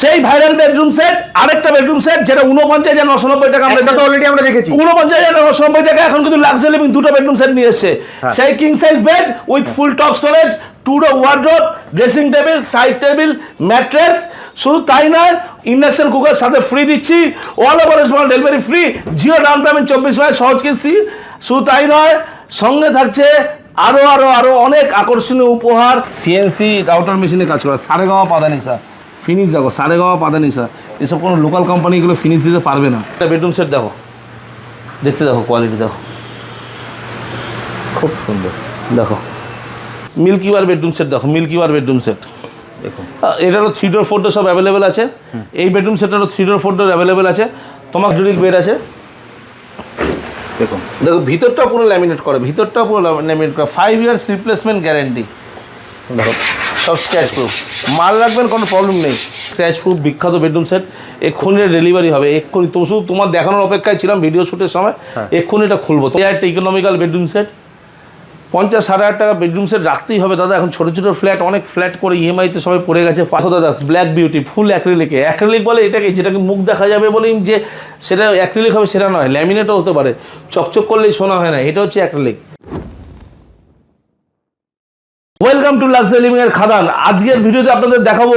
সেই viral bedroom set আরেকটা bedroom set যেটা উনপঞ্চাশ হাজার নশো নব্বই টাকা আমরা তো অলরেডি আমরা দেখেছি। উনপঞ্চাশ হাজার নশো নব্বই টাকা এখন কিন্তু লাক্সারি লিভিং দুটো বেডরুম সেট নিয়ে এসছে। হ্যাঁ। সেই king size bed with full top storage two door wardrobe dressing table side table mattress শুধু তাই নয় ইন্ডাকশন কুকার সাথে ফ্রি দিচ্ছি all over small delivery free zero down payment চব্বিশ মাসে সহজ কিস্তি। শুধু তাই নয় সঙ্গে থাকছে আরও আরও আরও অনেক আকর্ষণীয় উপহার। সিএনসি রাউটার মেশিনে কাজ করা সাড়ে গাওয়া পাদানিসা। ফিনিশ দেখো সাড়ে গাওয়া পাদানিসা এসব কোনো লোকাল কোম্পানি এগুলো ফিনিশ দিতে পারবে না। একটা বেডরুম সেট দেখো। দেখতে দেখো কোয়ালিটি দেখো। খুব সুন্দর দেখো। মিল্কি বার বেডরুম সেট দেখো মিল্কি বার বেডরুম সেট দেখো। এটারও থ্রি ডোর ফোর ডোর সব অ্যাভেলেবেল আছে। এই bedroom সেটেরও three door four door available আছে। তোমার জুডিক বেড আছে। দেখুন দেখো ভিতরটাও পুরো ল্যামিনেট করে ভিতরটা পুরো ল্যামিনেট করে। ফাইভ ইয়ার্স রিপ্লেসমেন্ট গ্যারেন্টি দেখো। সব স্ক্র্যাচ প্রুফ মাল রাখবেন কোনো প্রবলেম নেই। স্ক্র্যাচ প্রুফ বিখ্যাত বেডরুম সেট এক্ষুনি ডেলিভারি হবে। এক্ষুনি তো শুধু তোমার দেখানোর অপেক্ষায় ছিলাম ভিডিও শ্যুটের সময়। হ্যাঁ। এক্ষুনি এটা খুলবো। একটা ইকোনমিক্যাল বেডরুম সেট পঞ্চাশ সাড়ে হাজার টাকা বেডরুম সেট রাখতেই হবে। দাদা এখন ছোটো ছোটো ফ্ল্যাট অনেক ফ্ল্যাট করে ইএমআইতে সবাই পড়ে গেছে। পাঁচশো দাদা ব্ল্যাক বিউটি ফুল অ্যাক্রিলিকে অ্যাক্রিলিক বলে এটাকে যেটাকে মুখ দেখা যাবে বলেই যে সেটা অ্যাক্রিলিক হবে সেটা নয়। ল্যামিনেটও হতে পারে। চকচক করলেই শোনা হয় না। এটা হচ্ছে acrylic welcome to luxury living এর খাদান আজকের ভিডিওতে আপনাদের দেখাবো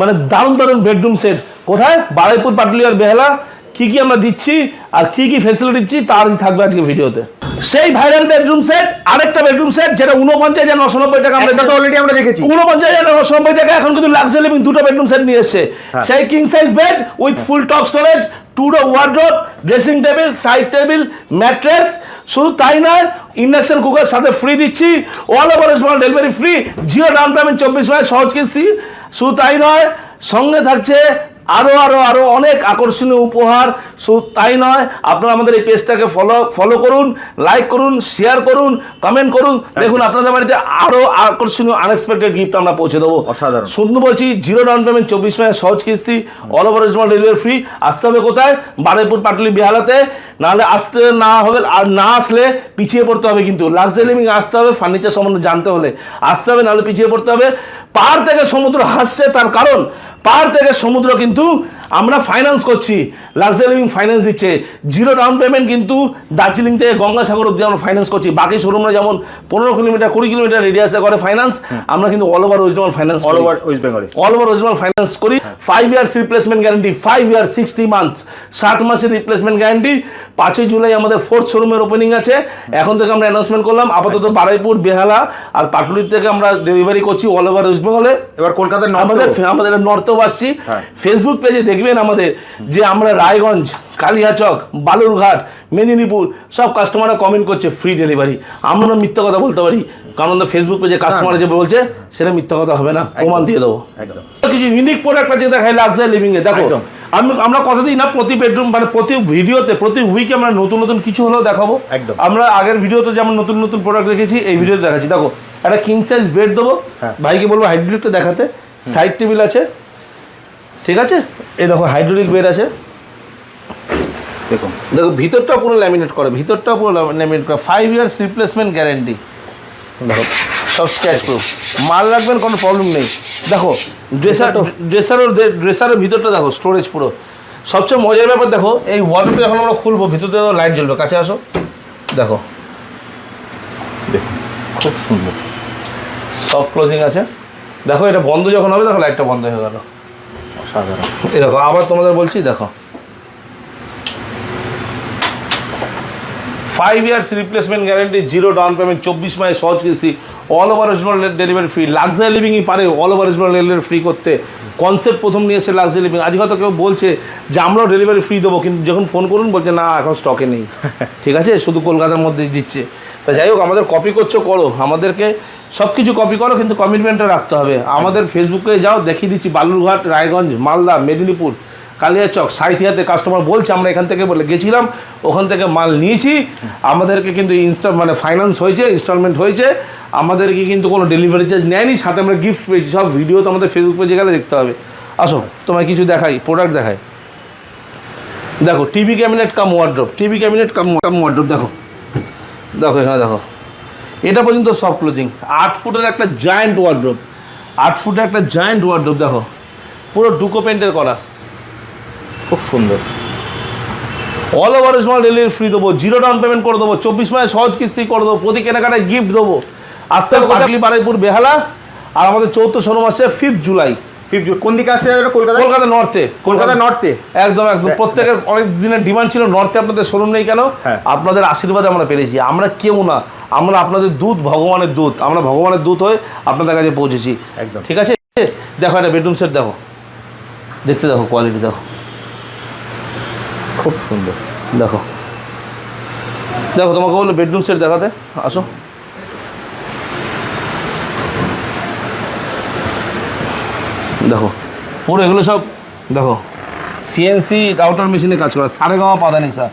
মানে দারুণ দারুণ বেডরুম সেট কোথায়? বারাইপুর পাটুলিয়ার বেহালা। কি কি আমরা দিচ্ছি আর কি কি ফেসিলিটি দিচ্ছি তার থাকবে আজকে ভিডিওতে। সেই ভাইরাল বেডরুম সেট আরেকটা বেডরুম সেট যেটা উনপঞ্চাশ হাজার নশো নব্বই টাকা আমরা অলরেডি আমরা দেখেছি। উনপঞ্চাশ হাজার নশো নব্বই টাকা এখন কিন্তু লাক্সারি লিভিং দুটো বেডরুম সেট নিয়ে এসছে। হ্যাঁ। সেই king size bed with full top storage two door wardrobe dressing table side table mattress শুধু তাই নয় ইন্ডাকশন কুকার সাথে ফ্রি দিচ্ছি। All over small delivery free zero down payment চব্বিশ মাস সহজ কিস্তি। শুধু তাই নয়, সঙ্গে থাকছে আরও আরও আরও অনেক আকর্ষণীয় উপহার। শুধু তাই নয় আপনারা আমাদের এই পেজটাকে ফলো ফলো করুন লাইক করুন শেয়ার করুন কমেন্ট করুন। দেখুন আপনাদের বাড়িতে আরও আকর্ষণীয় আনএক্সপেক্টেড গিফট আমরা পৌঁছে দেবো। অসাধারণ। শুধু বলছি জিরো ডাউন পেমেন্ট চব্বিশ মাসে সহজ কিস্তি all over small delivery free আসতে হবে কোথায়? বারুইপুর পাটলি বিহালাতে। নাহলে আসতে না হবে আর না আসলে পিছিয়ে পড়তে হবে কিন্তু। লাক্সারি লিভিং আসতে হবে ফার্নিচার সম্বন্ধে জানতে হলে। আসতে হবে নাহলে পিছিয়ে পড়তে হবে। পাহাড় থেকে সমুদ্র হাসছে তার কারণ। পাহাড় থেকে সমুদ্র কিন্তু আমরা ফাইন্যান্স করছি লাক্সারি লিভিং ফাইন্যান্স দিচ্ছে। জিরো ডাউন পেমেন্ট কিন্তু দার্জিলিং থেকে গঙ্গাসাগর অব্দি আমরা ফাইন্যান্স করছি। বাকি শোরুমরা যেমন পনেরো কিলোমিটার কুড়ি কিলোমিটার রেডিয়াসে করে ফাইন্যান্স আমরা কিন্তু all over West Bengal finance all over West বেঙ্গলে all over West Bengal finance করি। Five years replacement guarantee five year sixty months ষাট মাসের রিপ্লেসমেন্ট গ্যারান্টি পাঁচই জুলাই আমাদের ফোর্থ শোরুমের ওপেনিং আছে। এখন থেকে আমরা অ্যানাউন্সমেন্ট করলাম আপাতত বারাইপুর বেহালা আর পাটুলির থেকে আমরা ডেলিভারি করছি অল ওভার ওয়েস্ট বেঙ্গলে এবার কলকাতার আমাদের আমাদের নর্থেও আসছি। হ্যাঁ। ফেসবুক পেজে দেখবেন আমাদের যে আমরা রায়গঞ্জ কালিয়াচক বালুরঘাট মেদিনীপুর সব কাস্টমাররা কমেন্ট করছে ফ্রি ডেলিভারি আমরা মিথ্যা কথা বলতে পারি। কারণ ফেসবুক পেজে কাস্টমার যে বলছে সেটা মিথ্যা কথা হবে না। প্রমাণ দিয়ে দেবো। কিছু ইউনিক প্রোডাক্ট আছে দেখাই লাক্সারি লিভিং এ দেখো আমি আমরা কথা দিই না প্রতি বেডরুম মানে প্রতি ভিডিওতে প্রতি উইকে আমরা নতুন নতুন কিছু হলেও দেখাবো। একদম। আমরা আগের ভিডিওতে যেমন নতুন নতুন প্রোডাক্ট দেখেছি এই ভিডিওতে দেখাচ্ছি। দেখো একটা কিং সাইজ বেড দেবো। হ্যাঁ। ভাইকে বলব হাইড্রোলিকটা দেখাতে। সাইড টেবিল আছে। ঠিক আছে? এই দেখো হাইড্রোলিক বেড আছে। দেখুন দেখো ভিতরটা পুরো ল্যামিনেট করে ভিতরটা পুরো ল্যামিনেট করে ফাইভ ইয়ার্স রিপ্লেসমেন্ট গ্যারেন্টি দেখো সব স্ক্র্যাচ প্রুফ মাল রাখবেন কোনো প্রবলেম নেই। দেখো ড্রেসার ড্রেসারের ড্রেসারের ভিতরটা দেখো স্টোরেজ পুরো। সবচেয়ে মজার ব্যাপার দেখো এই ওয়ালটা যখন আমরা খুলবো ভিতরতে লাইট জ্বলবে। কাছে আসো। দেখো। খুব সুন্দর। সফট ক্লোজিং আছে। দেখো এটা বন্ধ যখন হবে দেখো লাইটটা বন্ধ হয়ে গেল। অসাধারণ এই দেখো আবার তোমাদের বলছি দেখো। Five years replacement guarantee zero down payment চব্বিশ মাসে সহজ কিস্তি all over regional delivery free luxury লিভিংই পারে all over regional delivery free করতে। কনসেপ্ট প্রথম নিয়ে এসে লাক্সারি লিভিং আজকে হয়তো কেউ বলছে যে আমরাও ডেলিভারি ফ্রি দেবো। কিন্তু যখন ফোন করুন বলছে না এখন স্টকে নেই। ঠিক আছে? শুধু কলকাতার মধ্যেই দিচ্ছে। তা যাই হোক, আমাদের কপি করছ, করো। আমাদেরকে সব কিছু কপি করো, কিন্তু কমিটমেন্টটা রাখতে হবে। আমাদের ফেসবুকে যাও, দেখিয়ে দিচ্ছি বালুরঘাট, রায়গঞ্জ, মালদা, মেদিনীপুর, কালিয়াচক, সাইথিয়াতে কাস্টমার বলছে, আমরা এখান থেকে বলে গেছিলাম, ওখান থেকে মাল নিয়েছি। আমাদেরকে কিন্তু ইনস্টল মানে ফাইন্যান্স হয়েছে ইনস্টলমেন্ট হয়েছে। আমাদেরকে কিন্তু কোনো ডেলিভারি চার্জ নেয়নি, সাথে আমরা গিফট পেয়েছি। সব ভিডিও তো আমাদের ফেসবুক পেজে গেলে দেখতে হবে। আসো, তোমায় কিছু দেখাই প্রোডাক্ট দেখাই। দেখো TV cabinet cum wardrobe TV cabinet cum cum wardrobe দেখো। দেখো এখানে দেখো। এটা পর্যন্ত সফট ক্লোজিং আট ফুটের একটা জায়ান্ট ওয়ার্ড্রোপ আট ফুটের একটা জায়ান্ট ওয়ার্ড্রোপ দেখো। পুরো ডুকো পেন্টের করা। খুব সুন্দর। All over small delivery free দেবো। জিরো ডাউন পেমেন্ট করে দেবো। চব্বিশ মাসে সহজ কিস্তি করে দেবো। প্রতি কেনাকাটায় গিফট দেবো। আজকে পাটলি বারাইপুর বেহালা। আর আমাদের চৌদ্দ শোরুম মাসে ফিফথ জুলাই কোন দিকে আসছে কলকাতা? কলকাতা নর্থে কলকাতা নর্থে একদম একদম। প্রত্যেকের অনেক দিনের ডিমান্ড ছিল নর্থে আপনাদের শোরুম নেই কেন? হ্যাঁ। আপনাদের আশীর্বাদে আমরা পেরেছি। আমরা কেউ না। আমরা আপনাদের দূত ভগবানের দূত। আমরা ভগবানের দূত হয়ে আপনাদের কাছে পৌঁছেছি। একদম। ঠিক আছে? দেখো একটা বেডরুম সেট দেখো। দেখতে দেখো কোয়ালিটি দেখো। খুব সুন্দর। দেখো। দেখো তোমাকে বলল বেডরুম সেট দেখাতে। আসো। দেখো। পুরো এগুলো সব দেখো। সিএনসি রাউটার মেশিনে কাজ করা। সাড়ে গাওয়া পাদানিসা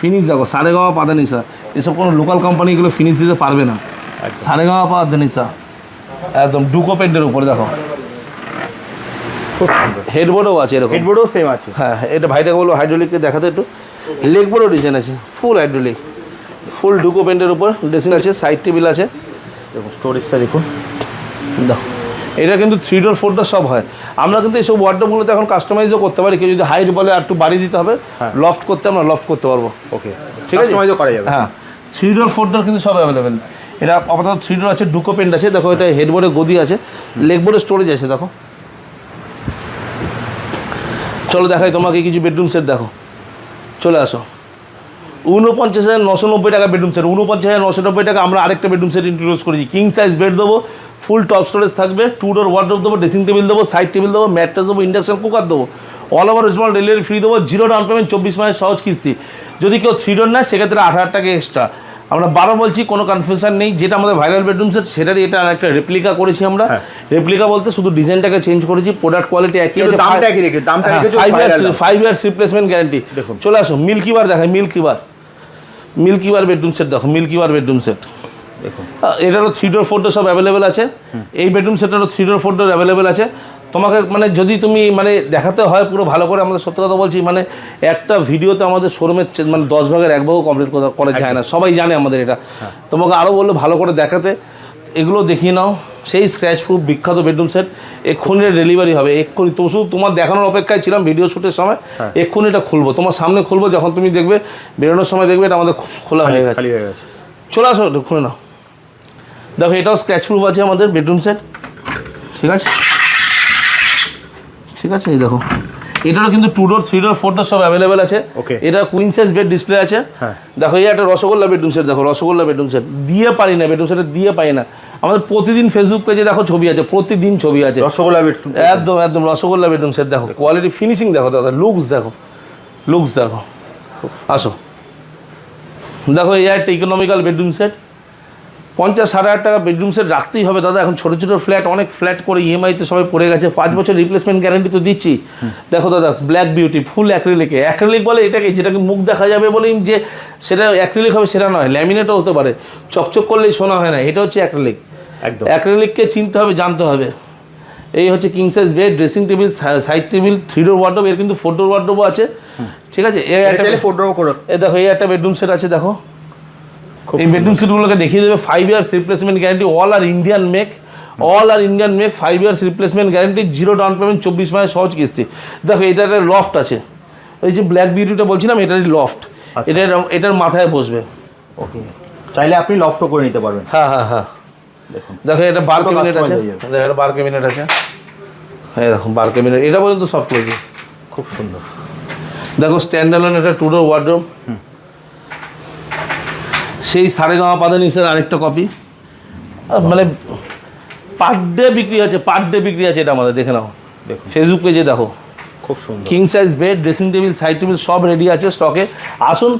ফিনিশ দেখো সাড়ে গাওয়া পাদানিসা এসব কোনো লোকাল কোম্পানি এগুলো ফিনিশ দিতে পারবে না। সাড়ে গাওয়া পাদানিসা একদম ডুকো পেন্টের উপরে দেখো। হেডবোর্ডও আছে এরকম। হেডবোর্ডও সেম আছে। হ্যাঁ এটা ভাইটাকে বলব হাইড্রোলিককে দেখাতে একটু। লেগ বোর্ডও ডিজাইন আছে ফুল হাইড্রোলিক ফুল ডুকো পেন্টের উপর। ড্রেসিং আছে সাইড টেবিল আছে। দেখুন স্টোরেজটা দেখুন। দাও এটা কিন্তু থ্রি ডোর ফোর ডোর সব হয়। আমরা কিন্তু এইসব ওয়ার্ডগুলোতে এখন কাস্টমাইজও করতে পারি। কেউ যদি হাইট বলে আর একটু বাড়ি দিতে হবে হ্যাঁ। লফট করতে আমরা লফট করতে পারব। ওকে ঠিক আছে? কাস্টমাইজও করা যাবে। হ্যাঁ। থ্রি ডোর ফোর ডোর কিন্তু সব অ্যাভেলেবেল এটা আপাতত থ্রি ডোর আছে ডুকো পেন্ট আছে। দেখো এটা হেডবোর্ডে গদি আছে। লেগ বোর্ডে স্টোরেজ আছে দেখো। চলো দেখাই তোমাকে কিছু বেডরুম সেট দেখো। চলে আসো। উনপঞ্চাশ হাজার নশো নব্বই টাকা বেডরুম সেট উনপঞ্চাশ হাজার নশো নব্বই টাকা আমরা আরেকটা বেডরুম সেট ইন্ট্রোডিউস করেছি। কিং সাইজ বেড দেবো। ফুল টপ স্টোরেজ থাকবে টু ডোর ওয়ার্ড্রোপ দেবো ড্রেসিং টেবিল দেবো সাইড টেবিল দেবো ম্যাট্রেস দেবো ইন্ডাকশন কুকার দেবো। All over small delivery free দেবো জিরো ডাউন পেমেন্ট চব্বিশ মাসের সহজ কিস্তি। যদি কেউ থ্রি ডোর নেয় সেক্ষেত্রে আট হাজার টাকা এক্সট্রা আমরা বারো বলছি কোনো কনফিউশন নেই যেটা আমাদের ভাইরাল বেডরুম সেট সেটারই এটা একটা রেপ্লিকা করেছি আমরা। হ্যাঁ। রেপ্লিকা বলতে শুধু ডিজাইনটাকে চেঞ্জ করেছি প্রোডাক্ট কোয়ালিটি একই আছে five years. Five years replacement guarantee দেখুন। চলে আসো মিল্কি বার দেখায় milky bar milky bar bedroom set দেখো মিল্কি বার বেডরুম সেট এটারও থ্রি ডোর ফোর ডোর সব অ্যাভেলেবেল আছে। এই bedroom সেটেরও three door four door available আছে। তোমাকে মানে যদি তুমি মানে দেখাতে হয় পুরো ভালো করে আমাদের সত্যি কথা বলছি মানে একটা ভিডিওতে আমাদের শোরুমের মানে দশ ভাগের এক ভাগও কমপ্লিট করা যায় না। সবাই জানে আমাদের এটা। তোমাকে আরও বলল ভালো করে দেখাতে। এগুলো দেখিয়ে নাও। সেই স্ক্র্যাচ প্রুফ বিখ্যাত বেডরুম সেট এক্ষুনি ডেলিভারি হবে। এক্ষুনি তো শুধু তোমার দেখানোর অপেক্ষায় ছিলাম ভিডিও শ্যুটের সময়। এক্ষুনি এটা খুলবো। তোমার সামনে খুলবো যখন তুমি দেখবে বেরোনোর সময় দেখবে এটা আমাদের খোলা হয়ে গেছে। খালি হয়ে গেছে। চলে আসো খুলে নাও। দেখো এটাও স্ক্র্যাচ প্রুফ আছে আমাদের বেডরুম সেট ঠিক আছে? ঠিক আছে এই দেখো। এটারও কিন্তু two door three door four door সব অ্যাভেলেবেল আছে. এটা কুইন সাইজ বেড ডিসপ্লে আছে। হ্যাঁ। দেখো এই একটা রসগোল্লা বেডরুম সেট দেখো রসগোল্লা বেডরুম সেট দিয়ে পারি না বেডরুম সেট দিয়ে পাই না। আমাদের প্রতিদিন ফেসবুক পেজে দেখো ছবি আছে প্রতিদিন ছবি আছে। রসগোল্লা বেডরুম একদম একদম রসগোল্লা বেডরুম সেট দেখো। কোয়ালিটি ফিনিশিং দেখো দাদা লুকস দেখো। লুকস দেখো। আসো। দেখো এই একটা ইকোনমিক্যাল বেডরুম সেট পঞ্চাশ ষাট হাজার টাকা বেডরুম সেট রাখতেই হবে। দাদা এখন ছোটো ছোটো ফ্ল্যাট অনেক ফ্ল্যাট করে ইএমআইতে সবাই পড়ে গেছে। পাঁচ বছর রিপ্লেসমেন্ট গ্যারান্টি তো দিচ্ছি। দেখো দাদা ব্ল্যাক বিউটি ফুল অ্যাক্রিলিকে অ্যাক্রিলিক বলে এটাকে যেটাকে মুখ দেখা যাবে বলেই যে সেটা অ্যাক্রিলিক হবে সেটা নয় ল্যামিনেটও হতে পারে। চকচক করলেই শোনা হয় না এটা হচ্ছে অ্যাক্রিলিক একদম। অ্যাক্রিলিককে চিনতে হবে জানতে হবে। এই হচ্ছে king size bed dressing table side table three door wardrobe এর কিন্তু ফোর ডোর ওয়ার্ডরোবও আছে। ঠিক আছে? এই একটা ফোর ড্র করে। এই দেখো এই একটা বেডরুম সেট আছে দেখো। এই বেডরুম সেটগুলোকে দেখিয়ে দেবে five years replacement guarantee all are Indian make all are Indian make five years replacement guarantee zero down payment চব্বিশ মাসে সহজ কিস্তি। দেখো এটা একটা লফট আছে। ওই যে ব্ল্যাক বিউটিটা বলছিলাম এটারই লফট আচ্ছা। এটা এটার মাথায় বসবে। ওকে চাইলে আপনি লফটও করে নিতে পারবেন। হ্যাঁ হ্যাঁ হ্যাঁ। দেখো এটা বার ক্যাবিনেট আছে। হয়ে। দেখো এটা বার ক্যাবিনেট আছে। এই দেখো বার ক্যাবিনেট এটা পর্যন্ত সব করেছি খুব সুন্দর। দেখো স্ট্যান্ডার্ড একটা টুডোর ওয়ার্ডরোব সেই সারেগামা পাদানিসের আরেকটা কপি মানে পার ডে বিক্রি আছে পার ডে বিক্রি আছে এটা আমাদের দেখে নাও। দেখুন ফেসবুক পেজে দেখো। খুব সুন্দর। King size bed dressing table side table সব রেডি আছে স্টকে আসুন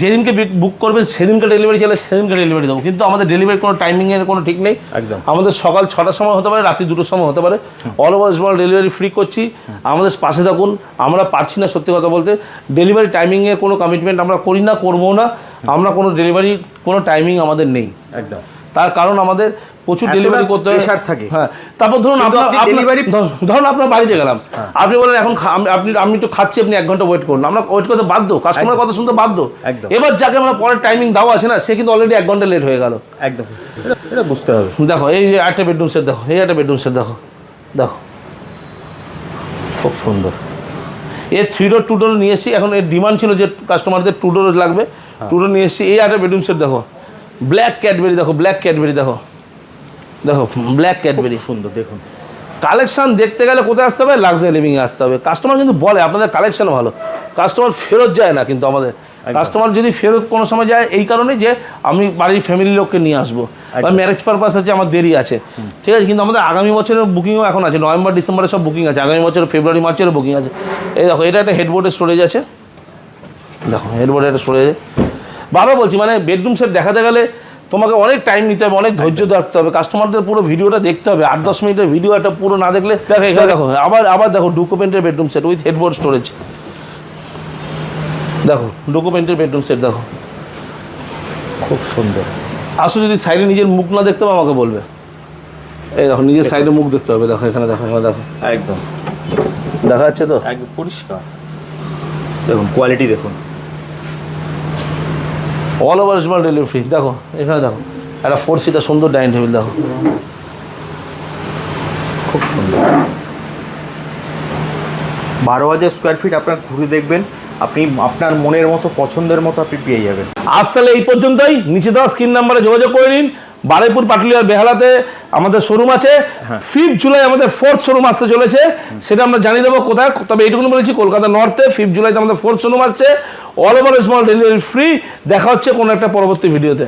যেদিনকে বুক করবেন সেদিনকে ডেলিভারি চাইলে সেদিনকে ডেলিভারি দেবো। কিন্তু আমাদের ডেলিভারি কোনো টাইমিংয়ের কোনো ঠিক নেই। একদম। আমাদের সকাল ছটার সময় হতে পারে রাত্রি দুটোর সময় হতে পারে। All over small delivery free করছি। আমাদের পাশে থাকুন। আমরা পারছি না সত্যি কথা বলতে। ডেলিভারি টাইমিংয়ের কোনো কমিটমেন্ট আমরা করি না করব না। আমরা কোনো ডেলিভারি কোনো টাইমিং আমাদের নেই। একদম। তার কারণ আমাদের প্রচুর ডেলিভারি করতে হয়। থাকে। হ্যাঁ। তারপর ধরুন আপনার হ্যাঁ। ধরুন- আপনার বাড়িতে গেলাম। আপনি বলেন এখন আপনি আমি একটু খাচ্ছি আপনি এক ঘণ্টা ওয়েট করুন। আমরা ওয়েট করতে বাধ্য। কাস্টমার কথা শুনতে বাধ্য। এবার যাকে আমরা পরের টাইমিং দেওয়া আছে না সে কিন্তু অলরেডি এক ঘণ্টা লেট হয়ে গেল। একদম। এটা বুঝতে হবে। দেখো এই একটা বেডরুম সেট দেখো এই একটা বেডরুম সেট দেখো। দেখো। খুব সুন্দর। এর থ্রি ডোর টু ডোর নিয়ে এসেছি। এখন এর ডিমান্ড ছিল যে কাস্টমারদের টু ডোর লাগবে। টু ডোর নিয়ে এসেছি। এই একটা বেডরুম সেট দেখো। ব্ল্যাক ক্যাডবেরি দেখো ব্ল্যাক ক্যাডবেরি দেখো। দেখো ব্ল্যাক ক্যাডবেরি সুন্দর দেখুন। কালেকশন দেখতে গেলে কোথায় আসতে হবে? লাক্সারি লিভিংয়ে আসতে হবে। কাস্টমার কিন্তু বলে আপনাদের কালেকশন ভালো। কাস্টমার ফেরত যায় না কিন্তু আমাদের। কাস্টমার যদি ফেরত কোনো সময় যায় এই কারণে যে আমি বাড়ির ফ্যামিলির লোককে নিয়ে আসব। বা ম্যারেজ পারপাস আছে আমার দেরি আছে। ঠিক আছে কিন্তু আমাদের আগামী বছরের বুকিংও এখন আছে। নভেম্বর ডিসেম্বরে সব বুকিং আছে। আগামী বছর ফেব্রুয়ারি মার্চেরও বুকিং আছে। এই দেখো এটা একটা হেডবোর্ডের স্টোরেজ আছে। দেখো হেডবোর্ডের একটা স্টোরেজ বাবা বলছি মানে বেডরুম সেট দেখাতে গেলে তোমাকে অনেক টাইম নিতে হবে অনেক ধৈর্য রাখতে হবে কাস্টমারদের পুরো ভিডিওটা দেখতে হবে আট দশ মিনিটের ভিডিও একটা পুরো না দেখলে দেখো এখানে দেখো আবার আবার দেখো ডকুমেন্টের bedroom set with headboard storage দেখো ডকুমেন্টের বেডরুম সেট দেখো। খুব সুন্দর। আসো যদি সাইডে নিজের মুখ না দেখতে হবে আমাকে বলবে। এই দেখো নিজের সাইডে মুখ দেখতে হবে দেখো এখানে দেখো এখানে দেখো। একদম। দেখা যাচ্ছে তো? একদম পরিষ্কার। দেখুন কোয়ালিটি দেখুন। All over small delivery free দেখো এখানে দেখো একটা ফোর সিটার সুন্দর ডাইনিং টেবিল দেখো। খুব সুন্দর। বারো হাজার স্কোয়ার ফিট আপনার ঘুরে দেখবেন আপনি আপনার মনের মতো পছন্দের মতো আপনি পেয়ে যাবেন। আজ তাহলে এই পর্যন্তই। নিচে দেওয়া স্ক্রিন নাম্বারে যোগাযোগ করে নিন। বারুইপুর পাটুলিয়ার বেহালাতে আমাদের শোরুম আছে। ফিফথ জুলাই আমাদের ফোর্থ শোরুম আসতে চলেছে। সেটা আমরা জানিয়ে দেবো কোথায়। তবে এইটুকুনি বলেছি কলকাতা নর্থে ফিফথ জুলাইতে আমাদের ফোর্থ শোরুম আসছে। All over small delivery free দেখা হচ্ছে কোনো একটা পরবর্তী ভিডিওতে